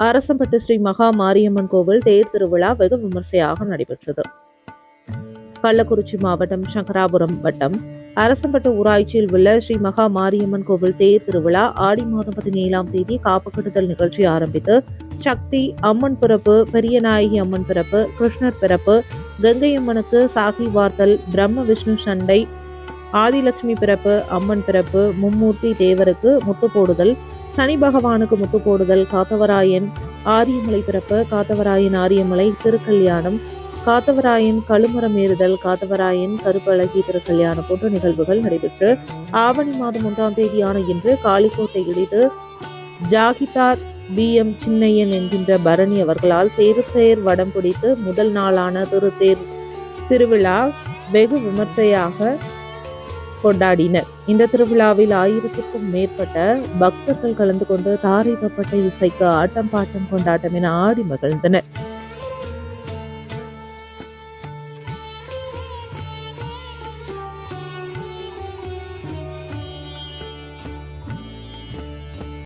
அரசம்பட்டு ஸ்ரீ மகா மாரியம்மன் கோவில் தேர் திருவிழா வெகு விமர்சையாக நடைபெற்றது. கள்ளக்குறிச்சி மாவட்டம் சங்கராபுரம் வட்டம் அரசம்பட்டு ஊராட்சியில் உள்ள ஸ்ரீ மகா மாரியம்மன் கோவில் தேர் திருவிழா ஆடி மாதம் பதினேழாம் தேதி காப்பு கட்டுதல் நிகழ்ச்சி ஆரம்பித்து சக்தி அம்மன் பிறப்பு பெரியநாயகி அம்மன் பிறப்பு கிருஷ்ணர் பிறப்பு கங்கை அம்மனுக்கு சாகி வார்த்தல் பிரம்ம விஷ்ணு சண்டை ஆதிலட்சுமி பிறப்பு அம்மன் பிறப்பு மும்மூர்த்தி தேவருக்கு முத்து போடுதல் சனி பகவானுக்கு முத்து போடுதல் காத்தவராயன் ஆரியமலை பிறப்பு காத்தவராயன் ஆரியமலை திருக்கல்யாணம் காத்தவராயன் கழுமரம் ஏறுதல் காத்தவராயன் கருப்பழகி திருக்கல்யாணம் போன்ற நிகழ்வுகள் நடைபெற்று ஆவணி மாதம் ஒன்றாம் தேதியான இன்று காளிக்கோட்டை இடித்து ஜாகிதார் பி. எம். சின்னையன் என்கின்ற பரணி அவர்களால் தேர் வடம் பிடித்து முதல் நாளான திருத்தேர் திருவிழா வெகு விமர்சையாக கொண்டாடினர். இந்த திருவிழாவில் ஆயிரத்திற்கும் மேற்பட்ட பக்தர்கள் கலந்து கொண்டு தாரை தப்பட்டை இசைக்கு ஆட்டம் பாட்டம் கொண்டாட்டம் என ஆடி மகிழ்ந்தனர்.